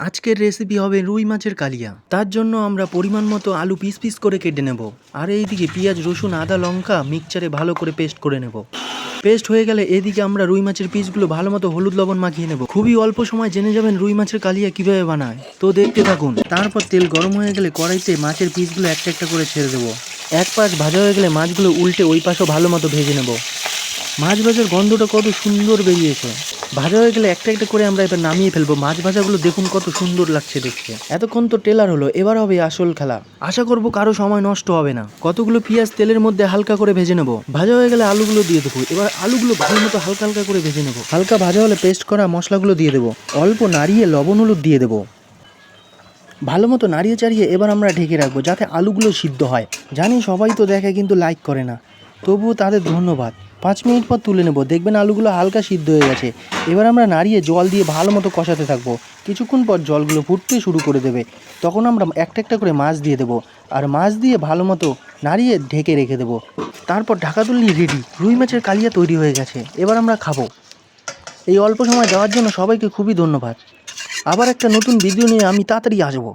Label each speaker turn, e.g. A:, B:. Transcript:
A: আজকের রেসিপি হবে রুই মাছের কালিয়া। তার জন্য আমরা পরিমাণ মতো আলু পিস পিস করে কেটে নেব। আর এইদিকে পেঁয়াজ, রসুন, আদা, লঙ্কা মিক্সচারে ভালো করে পেস্ট করে নেব। পেস্ট হয়ে গেলে এদিকে আমরা রুই মাছের পিসগুলো ভালো মতো হলুদ লবণ মাখিয়ে নেব। খুবই অল্প সময় জেনে যাবেন রুই মাছের কালিয়া কীভাবে বানায়। তো দেখতে থাকুন। তারপর তেল গরম হয়ে গেলে কড়াইতে মাছের পিসগুলো একটা একটা করে ছেড়ে দেবো। এক পাশ ভাজা হয়ে গেলে মাছগুলো উল্টে ওই পাশও ভালো মতো ভেজে নেব। মাছ ভাজার গন্ধটা কত সুন্দর বেরিয়েছে। ভাজা হয়ে গেলে একটা একটা করে আমরা এবার নামিয়ে ফেলব। মাছ ভাজাগুলো দেখুন কত সুন্দর লাগছে দেখতে। এতক্ষণ তো টেলার হলো, এবার হবে আসল খেলা। আশা করব কারও সময় নষ্ট হবে না। কতগুলো পেঁয়াজ তেলের মধ্যে হালকা করে ভেজে নেব। ভাজা হয়ে গেলে আলুগুলো দিয়ে দেবো। এবার আলুগুলো ভালো মতো হালকা হালকা করে ভেজে নেব। হালকা ভাজা হলে পেস্ট করা মশলাগুলো দিয়ে দেবো। অল্প নাড়িয়ে লবণ হলুদ দিয়ে দেবো। ভালো মতো নাড়িয়ে চাড়িয়ে এবার আমরা ঢেকে রাখব, যাতে আলুগুলো সিদ্ধ হয়। জানি সবাই তো দেখে, কিন্তু লাইক করে না। তবুও তাদের ধন্যবাদ। পাঁচ মিনিট পর তুলে নেব। দেখবেন আলুগুলো হালকা সিদ্ধ হয়ে গেছে। এবার আমরা নাড়িয়ে জল দিয়ে ভালো মতো কষাতে থাকব। কিছুক্ষণ পর জলগুলো ফুটতে শুরু করে দেবে। তখন আমরা একটা একটা করে মাছ দিয়ে দেবো। আর মাছ দিয়ে ভালো মতো নাড়িয়ে ঢেকে রেখে দেবো। তারপর ঢাকা তুললি রেডি রুই মাছের কালিয়া তৈরি হয়ে গেছে। এবার আমরা খাব। এই অল্প সময় দেওয়ার জন্য সবাইকে খুবই ধন্যবাদ। আবার একটা নতুন ভিডিও নিয়ে আমি তাড়াতাড়ি আসব।